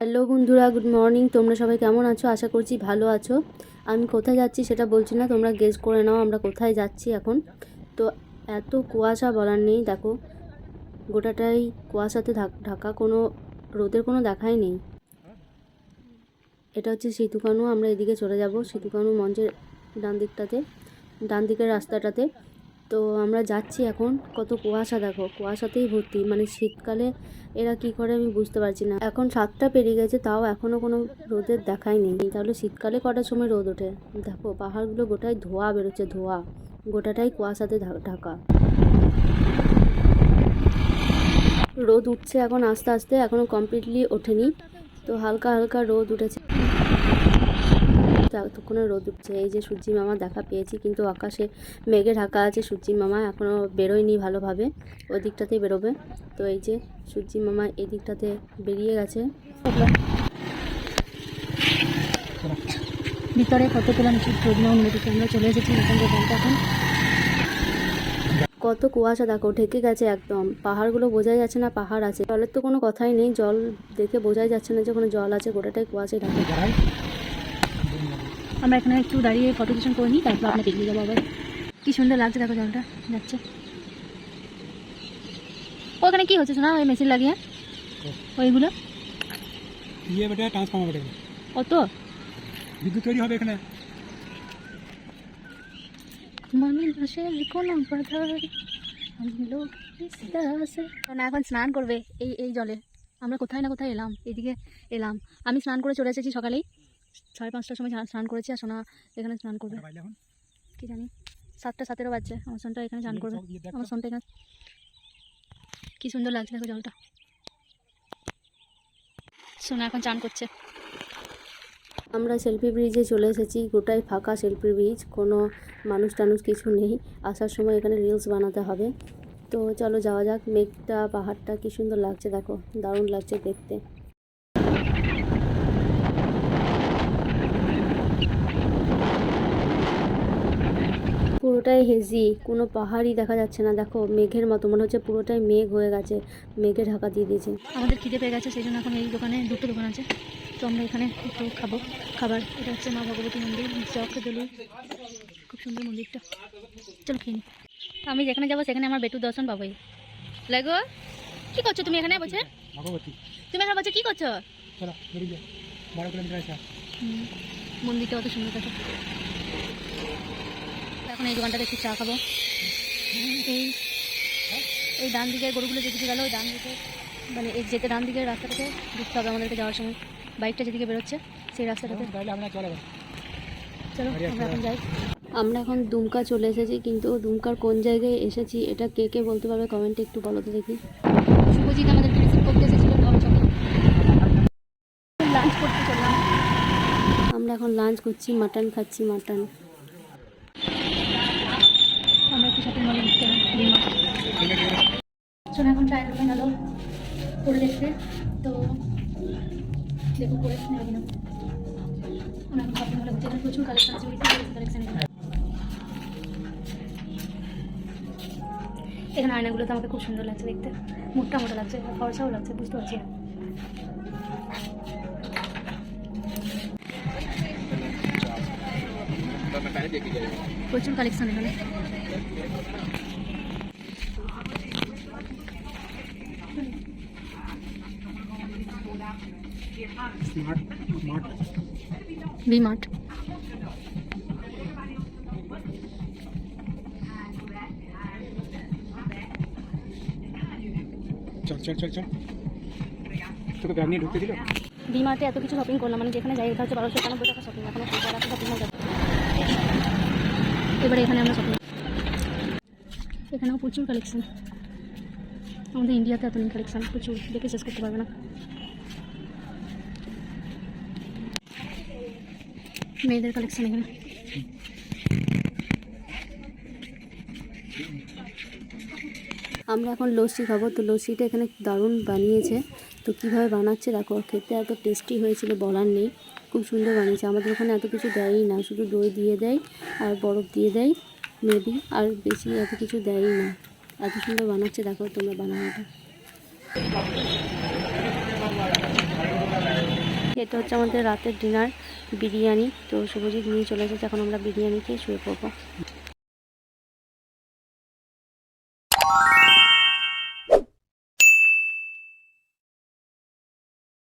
Hello বন্ধুরা, good morning. তোমরা সবাই কেমন আছো? আশা করছি ভালো আছো। আমি কোথায় যাচ্ছি সেটা বলছি না, তোমরা গেস করে নাও আমরা কোথায় যাচ্ছি এখন। তো এত কুয়াশা বলার নেই, দেখো। গোটাটাই কুয়াশাতে ঢাকা কোনো, রোদের কোনো দেখাই নেই। এটা হচ্ছে সিতুকানু, আমরা এদিকে চলে যাব সিতুকানু মঞ্চের ডান দিকটাতে ডান দিকের রাস্তাটাতে। তো আমরা যাচ্ছি এখন। কত কুয়াশা, দেখো। কুয়াশাতেই ভর্তি। মানে শীতকালে এরা কি করে আমি বুঝতে পারছি না। এখন সাতটা পেরিয়ে গেছে, তাও এখনও কোনো রোদের দেখাই নেই। তাহলে শীতকালে কটার সময় রোদ ওঠে? দেখো, পাহাড়গুলো গোটাই ধোয়া বেরোচ্ছে, ধোয়া। গোটাটাই কুয়াশাতে ঢাকা। রোদ উঠছে এখন আস্তে আস্তে। এখনও কমপ্লিটলি ওঠেনি। তো হালকা হালকা রোদ উঠেছে। এতক্ষণে রোদ উঠছে, এই যে সূর্যি মামা দেখা পেয়েছি, কিন্তু আকাশে মেঘে ঢাকা আছে সূর্যি মামা এখনও বেরোয়নি ভালোভাবে ওই দিকটাতেই বেরোবে। তো এই যে সূর্যি মামা এই দিকটাতে বেরিয়ে গেছে। ভিতরে কত তোলা আমরা চলে এসেছি এখন কত কুয়াশা, দেখো, ঢেকে গেছে একদম। পাহাড়গুলো বোঝাই যাচ্ছে না, পাহাড় আছে। জলের তো কোনো কথাই নেই, জল দেখে বোঝাই যাচ্ছে না যে কোনো জল আছে, গোটাটাই কুয়াশায় ঢাকা। আমরা এখানে একটু দাঁড়িয়ে ফটো সেশন করে নিই তারপর আপনাকে এগিয়ে যাব আবার। কি সুন্দর লাগছে দেখো জলটা যাচ্ছে। ওখানে কি হচ্ছে শোনা? ওই মেশিন লাগিয়ে। ওইগুলো? ইয়ে বেটা ট্রান্সফর্মার বেটা কত বিদ্যুৎ তৈরি হবে এখানে। মনে কোনো লোক না এখন স্নান করবে এই এই জলে। আমরা কোথায় না কোথায় এলাম? এদিকে এলাম। আমি স্নান করে চলে এসেছি সকালেই। সাড়ে পাঁচটার সময় স্নান- স্নান করেছি আর সোনা এখানে স্নান করবে। কি জানি? সাতটা সাতেরও বাজছে। আমার সোনটা এখানে স্নান করবে। আমার সোনটা এখানে। কি সুন্দর লাগছে দেখো জলটা। সোনা এখন চান করছে। আমরা সেলফি ব্রিজে চলে এসেছি। গোটাই ফাঁকা সেলফি ব্রিজ কোনো মানুষ টানুষ কিছু নেই। আসার সময় এখানে রিলস বানাতে হবে। তো চলো যাওয়া যাক। মেঘটা পাহাড়টা কি সুন্দর লাগছে দেখো। দারুণ লাগছে দেখতে। পুরোটাই হেজি কোনো পাহাড়ই দেখা যাচ্ছে না। দেখো মেঘের মতো মনে হচ্ছে পুরোটাই মেঘ হয়ে গেছে মেঘে ঢাকা দিয়ে দিয়েছে। আমাদের খিদে পেয়ে গেছে সেই জন্য এখন এই দোকানে দুটো দোকান আছে। তো আমরা এখানে একটু খাব। খাবার এটা হচ্ছে মা ভগবতী মন্দির চক দলি খুব সুন্দর মন্দিরটা। চলো খেয়ে নিই। আমি যেখানে যাব সেখানে আমার বেটু দর্শন পাবোই। লাগো? কি করছ তুমি এখানে বলছে তুমি এখানে বলছো কি করছ? মন্দিরটা অত সুন্দর দেখো। এখন এই দোকানটাতে একটু চা খাব। এই এই ডান দিকে গরুগুলো যেদিকে গেল ওই ডান দিকে মানে এই যেতে ডান দিকের রাস্তাটাতে ঢুকতে হবে আমাদেরকে যাওয়ার সময়। বাইকটা যেদিকে বেরোচ্ছে সেই রাস্তাটাতে। তাহলে আমরা চলে যাব। চলো আমরা এখন যাই। আমরা এখন দুমকা চলে এসেছি কিন্তু দুমকার কোন জায়গায় এসেছি এটা কে কে বলতে পারবে কমেন্টে একটু বলো তো দেখি। শুভজিৎ আমাদের রিসিভ করতে এসেছিল লাঞ্চ করতে চললাম আমরা এখন লাঞ্চ করছি মাটন খাচ্ছি মাটন আমরা একটু শপিং মলে ঘুরতে ডিমার্ট ট্রায়াল করে দেখতে তো? দেখো, করে নেবে কিনা শপিং মলে ঘুরতে এখানে প্রচুর কালেকশন আছে কালেকশন এখানে আয়নাগুলোতে আমাকে খুব সুন্দর লাগছে দেখতে। মোটা মোটা লাগছে ফর্সাও লাগছে, বুঝতে পারছি প্রচুর কালেকশন এখানে। স্মার্ট স্মার্ট ভি মার্ট চল চল চল চল। তোকে ব্যাগ নিয়ে ঢুকতে দিল? ভি মার্টে এত কিছু শপিং করলাম মানে যেখানে যাই এটা হচ্ছে বারোশো একানব্বই টাকা শপিং এখন শপিং এবারে এখানে আমরা শপিং এখানেও প্রচুর কালেকশন আমাদের ইন্ডিয়াতে এত কালেকশন প্রচুর দেখে শেষ করতে পারবে না। মেয়েদের কালেকশন এখানে আমরা এখন লস্যি খাব। তো লস্যিটা এখানে দারুণ বানিয়েছে। তো কীভাবে বানাচ্ছে দেখো, খেতে এত টেস্টি হয়েছিল বলার নেই। খুব সুন্দর বানিয়েছে। আমাদের ওখানে এত কিছু দেয়ই না। শুধু দই দিয়ে দেয় আর বরফ দিয়ে দেয় মেবি আর বেশি এত কিছু দেয়ই না। এত সুন্দর বানাচ্ছে দেখো তোমরা বানানোটা। এটা হচ্ছে আমাদের রাতের ডিনার, বিরিয়ানি। তো শুভজিৎ নিয়ে চলে এসেছে, এখন আমরা বিরিয়ানি খেয়ে শুয়ে পড়ব।